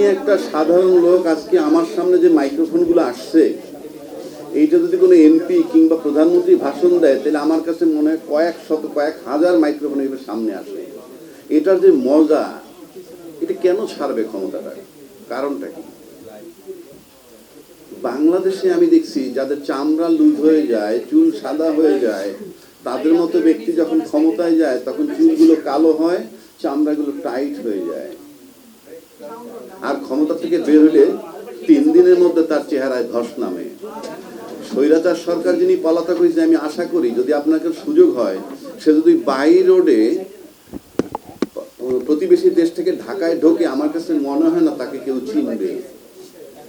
আমি একটা সাধারণ লোক আজকে আমার সামনে যে মাইক্রোফোনগুলো আসছে, এইটা যদি কোনো এমপি কিংবা প্রধানমন্ত্রী ভাষণ দেয়, তাহলে আমার কাছে মনে হয় কয়েক শত, কয়েক হাজার মাইক্রোফোন এবার সামনে আসে এটার যে মজা, এটা কেন ছাড়বে ক্ষমতাটা? কারণটা কি? বাংলাদেশে আমি দেখছি যাদের চামড়া লুজ হয়ে যায়, চুল সাদা হয়ে যায়, তাদের মতো ব্যক্তি যখন ক্ষমতায় যায়, তখন চুলগুলো কালো হয়, চামড়াগুলো টাইট হয়ে যায়। থেকে বের হলে তিন দিনের মধ্যে তার চেহারায় ধস নামে। স্বৈরাচার সরকার যিনি পলাতক হয়েছে, আমি আশা করি যদি আপনাকে সুযোগ হয়, সে যদি বাই রোডে প্রতিবেশী দেশ থেকে ঢাকায় ঢোকে, আমার কাছে মনে হয় না তাকে কেউ চিনবে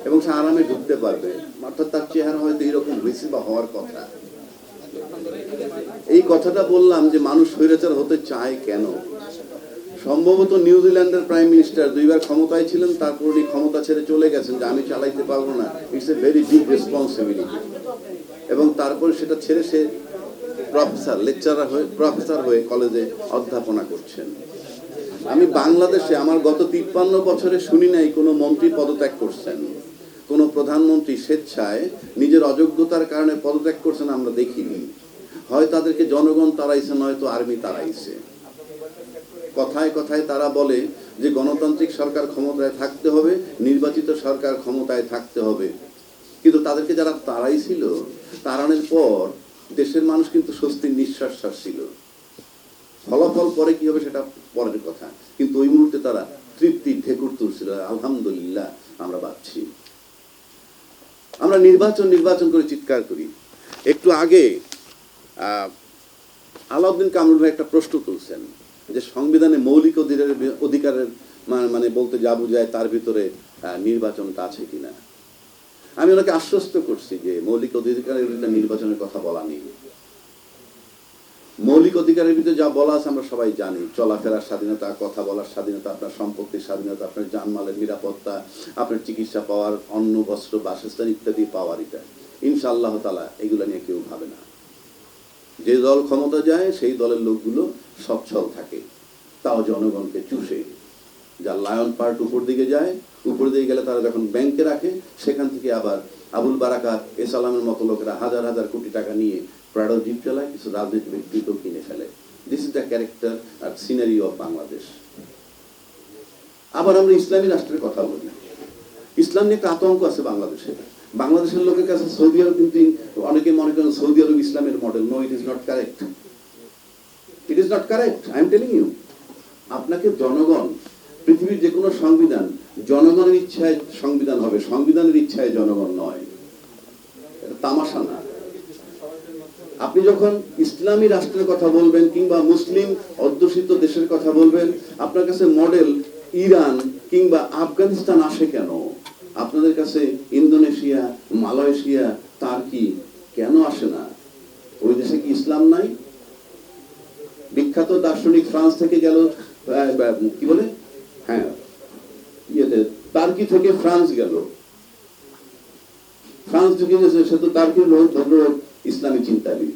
এবং সে আরামে ঢুকতে পারবে। অর্থাৎ তার চেহারা হয়তো এইরকম হয়েছে বা হওয়ার কথা। এই কথাটা বললাম যে মানুষ স্বৈরাচার হতে চায় কেন? সম্ভবত নিউজিল্যান্ডের প্রাইম মিনিস্টার দুইবার ক্ষমতায় ছিলেন, তারপর উনি ক্ষমতা ছেড়ে চলে গেছেন যে আমি চালাইতে পারব না। It's a very big responsibility এবং তারপরে সেটা ছেড়ে সে প্রফেসর, লেকচারার হয়ে, প্রফেসর হয়ে কলেজে অধ্যাপনা করছেন। আমি বাংলাদেশে আমার গত তিপ্পান্ন বছরে শুনি নাই কোনো মন্ত্রী পদত্যাগ করছেন। কোনো প্রধানমন্ত্রী স্বেচ্ছায় নিজের অযোগ্যতার কারণে পদত্যাগ করছেন আমরা দেখিনি। হয় তাদেরকে জনগণ তাড়াইছে, নয়তো আর্মি তাড়াইছে। কথায় কথায় তারা বলে যে গণতান্ত্রিক সরকার ক্ষমতায় থাকতে হবে, নির্বাচিত সরকার ক্ষমতায় থাকতে হবে। কিন্তু তাদেরকে যারা তাড়াইছিল তাড়ানোর পর দেশের মানুষ কিন্তু স্বস্তির নিঃশ্বাস ছিল। ফলাফল পরে কি হবে সেটা পরের কথা। কিন্তু ওই মুহূর্তে তারা তৃপ্তির ঢেকুর তুলছিল, আলহামদুলিল্লাহ আমরা পাচ্ছি। আমরা নির্বাচন নির্বাচন করে চিৎকার করি। একটু আগে আলাউদ্দিন কামরুল ভাই একটা প্রশ্ন তুলছেন। যে সংবিধানে মৌলিক অধিকারের অধিকারের মানে বলতে যা বুঝায় তার ভিতরে নির্বাচনটা আছে কিনা। আমি ওনাকে আশ্বস্ত করছি যে মৌলিক অধিকারের ভিতরে নির্বাচনের কথা বলা নেই। মৌলিক অধিকারের ভিতরে যা বলা আছে আমরা সবাই জানি। চলাফেরার স্বাধীনতা, কথা বলার স্বাধীনতা, আপনার সম্পত্তির স্বাধীনতা, আপনার জানমালের নিরাপত্তা, আপনার চিকিৎসা পাওয়ার অন্ন, বস্ত্র, বাসস্থান ইত্যাদি পাওয়ার এটা। ইনশাআল্লাহ তালা এগুলো নিয়ে কেউ ভাবে না। যে দল ক্ষমতা যায়, সেই দলের লোকগুলো সচ্ছল থাকে। তাও জনগণকে চুষে। যার লায়ন পার্ট উপর দিকে যায়, উপর দিকে গেলে তারা যখন ব্যাংকে রাখে, সেখান থেকে আবার আবুল বারাকাত, এসালামের মতো লোকেরা হাজার হাজার কোটি টাকা নিয়ে প্রাড়ো জিপ চালায়, কিছু রাজনীতি ব্যক্তিত্ব কিনে ফেলে। দিস ইজ দ্য ক্যারেক্টার আর সিনারি অফ বাংলাদেশ আবার আমরা ইসলামী রাষ্ট্রের কথা বলি। ইসলাম নিয়ে একটা আতঙ্ক আছে বাংলাদেশে। বাংলাদেশের লোকের কাছে সৌদি আরব কিন্তু অনেকে মনে করেন সৌদি আরব ইসলামের model no it is not correct it is not correct I am telling you আপনাকে জনগণ, পৃথিবীর যে কোনো সংবিধান, জনগণের ইচ্ছায় সংবিধান হবে। সংবিধানের ইচ্ছায় জনগণ নয়। তামাশা না। আপনি যখন ইসলামী রাষ্ট্রের কথা বলবেন কিংবা মুসলিম অধ্যুষিত দেশের কথা বলবেন, আপনার কাছে মডেল ইরান কিংবা আফগানিস্তান আসে কেন? আপনাদের কাছে ইন্দোনেশিয়া, মালয়েশিয়া তার্কি ইসলাম নাই। বিখ্যাত দার্শনিক ফ্রান্স থেকে গেল কি বলে? হ্যাঁ ইয়েতে টার্কি থেকে ফ্রান্স গেল। ফ্রান্স ঢুকে গেছে, সে তো টার্কির লোক ভদ্রলোক ইসলামী চিন্তাবিদ।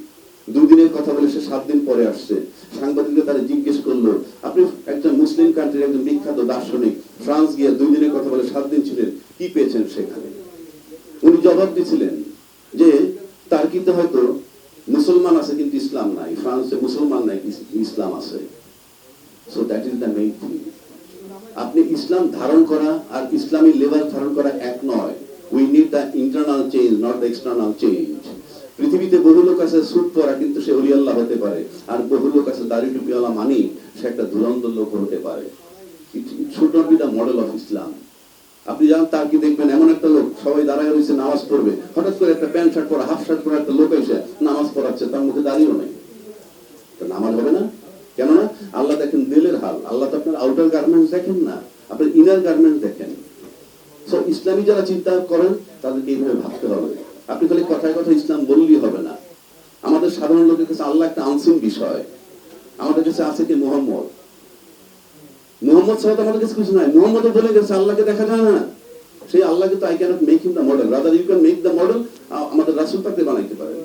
দুদিনের কথা বলে সে সাত দিন পরে আসছে। সাংবাদিকরা তারা জিজ্ঞেস করল, আপনি একজন মুসলিম কান্ট্রির একজন বিখ্যাত দার্শনিক, ফ্রান্স গিয়ে দুই দিনের কথা বলে সাত দিন ছিলেন, কি পেয়েছেন সেখানে? উনি জবাব দিয়েছিলেন যে টার্কিতে হয়তো মুসলমান আছে কিন্তু ইসলাম নাই। ফ্রান্সে মুসলমান নাই ইসলাম আছে। So that is the main thing আপনি ইসলাম ধারণ করা আর ইসলামী লেভেল ধারণ করা এক নয়। We need the internal change not the external change পৃথিবীতে বহু লোক আছে সুট পরা, কিন্তু সে অলি আল্লাহ হতে পারে। আর বহু লোক আছে দাড়ি টুপিওয়ালা মানি, সে একটা ধুরন্ধর লোক হতে পারে। Not be the model of Islam আপনি জানেন তার কি দেখবেন? এমন একটা লোক, সবাই দাঁড়ায় রয়েছে, নামাজ পড়বে। হঠাৎ করে একটা প্যান্ট শার্ট পরা, হাফ শার্ট পরা একটা লোক এসে তার মুখে দাঁড়িয়েও নেই। তো নামাজ হবে না? কেননা আল্লাহ দেখেন দিলের হাল। আল্লাহ তো আপনার আউটার গার্মেন্টস দেখেন না, আপনার ইনার গার্মেন্টস দেখেন। সো ইসলামী যারা চিন্তা করেন, তাদেরকে এইভাবে ভাবতে হবে। আপনি খালি কথায় কথা ইসলাম বললেই হবে না। আমাদের সাধারণ লোকের কাছে আল্লাহ একটা আনসিন বিষয়। আমাদের কাছে আছে কি মোহাম্মদ? মোহাম্মদ সাহেব আমাদের কাছে কিছু নাই। মোহাম্মদ বলে গেছে, আল্লাহকে দেখা যায় না। সেই আল্লাহকে তো I cannot make him the model rather you can make the model আমাদের রাসুল তাকে বানাইতে পারেন।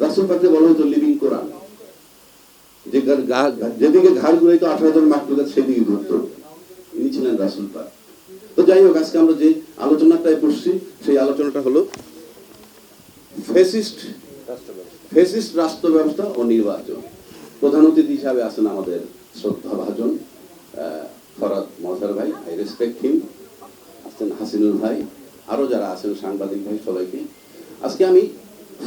রাসুল পাককে বলা হতো লিভিং কোরআন যে যেদিকে ঘাড় ঘুরাইতো আঠারো জন মাকলুকাত সেদিকে ঘুরতো। ইনি ছিলেন রাসুল পাক। তো যাই হোক, আজকে আমরা যে আলোচনাটায় বসছি, সেই আলোচনাটা হলো ফেসিস্ট ফেসিস্ট রাষ্ট্র ব্যবস্থা ও নির্বাচন। প্রধান অতিথি হিসাবে আছেন আমাদের শ্রদ্ধা ভাজন ফরাদ মজার ভাই, আই রেসপেক্ট হিম আছেন হাসিনুল ভাই, আরও যারা আছেন সাংবাদিক ভাই সবাইকে। আজকে আমি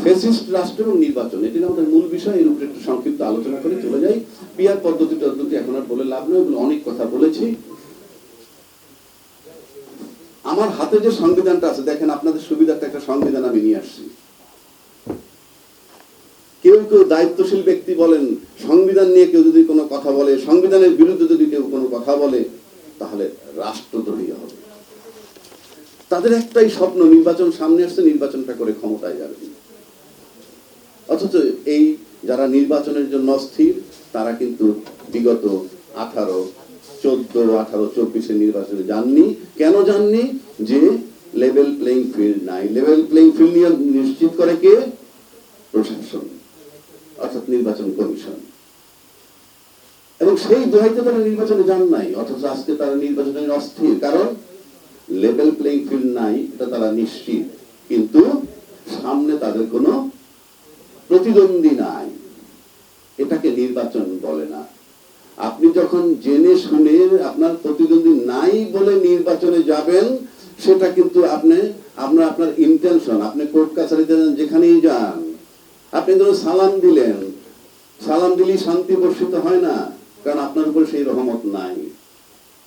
ফেসিস্ট রাষ্ট্র এবং নির্বাচন। এটি আমাদের মূল বিষয়, এর উপরে একটু সংক্ষিপ্ত আলোচনা করে চলে যাই। পিয়ার পদ্ধতি এখন আর বলে লাভ নেই, ওগুলো অনেক কথা বলেছি। আমার হাতে যে সংবিধানটা আছে, দেখেন আপনাদের সুবিধার্থে একটা সংবিধান আমি নিয়ে আসছি। কেউ কেউ দায়িত্বশীল ব্যক্তি বলেন, সংবিধান নিয়ে কেউ যদি কোনো কথা বলে, সংবিধানের বিরুদ্ধে যদি কেউ কোনো কথা বলে, তাহলে রাষ্ট্রদ্রোহী হবে। তাদের একটাই স্বপ্ন, নির্বাচন সামনে আসছে, নির্বাচনটা করে ক্ষমতায় যাবে। অথচ এই যারা নির্বাচনের জন্য অস্থির, তারা কিন্তু বিগত আঠারো, চোদ্দ, আঠারো চব্বিশে নির্বাচনে যাননি। কেন যাননি? যে লেভেল প্লেইং ফিল্ড নাই। লেভেল প্লেইং ফিল্ড নিয়ে নিশ্চিত করে কে? প্রশাসন, অর্থাৎ নির্বাচন কমিশন। এবং সেই দোহাইতে তারা নির্বাচনে যান নাই, অথচ আজকে তারা নির্বাচনে অস্থির। কারণ লেভেল প্লেইং ফিল্ড নাই, এটা তারা নিশ্চিত। কিন্তু সামনে তাদের কোনো প্রতিদ্বন্দ্বী নাই। এটাকে নির্বাচন বলে না। আপনি যখন জেনে শুনে আপনার প্রতিদ্বন্দ্বী নাই বলে নির্বাচনে যাবেন, সেটা কিন্তু আপনি আপনার আপনার ইন্টেনশন আপনি কোর্ট কাছারিতে যেখানেই যান, আপনি ধরুন সালাম দিলেন, সালাম দিলেই শান্তি বর্ষিত হয় না, কারণ আপনার উপরে সেই রহমত নাই।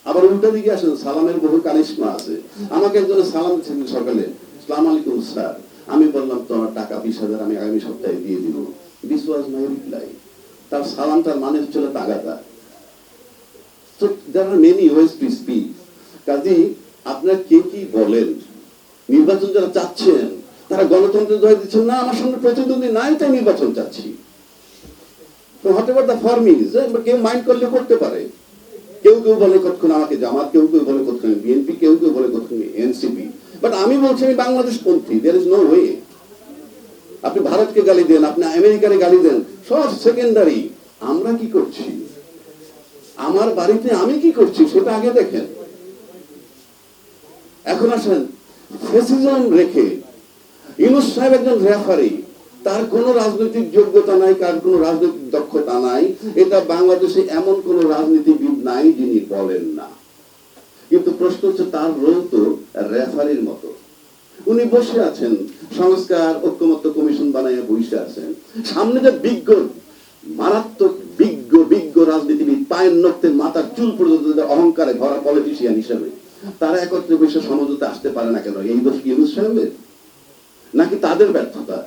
আবার উল্টা দিকে আসেন, সালামের বহু কারিশমা আছে। আমাকে একজন সালাম দিচ্ছেন সকালে, সালাম আলাইকুম স্যার। আমি বললাম, তোমার টাকা বিশ হাজার আমি আগামী সপ্তাহে দিয়ে দিব। দিস ওয়াজ মাই রিপ্লাই তার সালামটার মানে হচ্ছিল তাগাদা তো আর মেনি ওয়েজ টু স্পিক কে কি বলেন? নির্বাচন যারা চাচ্ছেন, তারা গণতন্ত্রের দোহাই দিচ্ছেন, না, আমার সঙ্গে প্রতিদ্বন্দ্বী নাই, তাই নির্বাচন চাচ্ছি। তো হোয়াট এভার দ্য ফর্ম কেউ মাইন্ড করলে করতে পারে। কেউ কেউ বলে কতক্ষণ আমাকে জামাত, কেউ কেউ বলে কতক্ষণ বিএনপি কেউ কেউ বলে কতক্ষণ এনসিপি। বাট আমি বলছি আমি বাংলাদেশ পন্থী দের ইজ নো ওয়ে আপনি ভারতকে গালি দেন, আপনি আমেরিকারে গালি দেন, সব সেকেন্ডারি আমরা কি করছি? আমার বাড়িতে আমি কি করছি? সেটা আগে দেখেন। এখন আসেন ফেসিজম রেখে ইউনুস সাহেব একজন রেফারি তার কোনো রাজনৈতিক যোগ্যতা নাই, কার কোনো রাজনৈতিক দক্ষতা নাই, এটা বাংলাদেশে এমন কোনো রাজনীতিবিদ নাই যিনি বলেন না। কিন্তু প্রশ্ন হচ্ছে তার রোল তো রেফারির মতো। উনি বসে আছেন, সংস্কার, ঐক্যমত্য কমিশন বানাইয়া বসে আছেন। সামনে যে বিজ্ঞ, মারাত্মক বিজ্ঞ বিজ্ঞ রাজনীতিবিদ পায়ের নক্তের মাথার চুল পর্যন্ত অহংকারে ভরা পলিটিশিয়ান হিসেবে, তারা একত্রে বসে সমঝোতে আসতে পারে না কেন? এই দোষ কি ইউনুস নাকি তাদের ব্যর্থতা?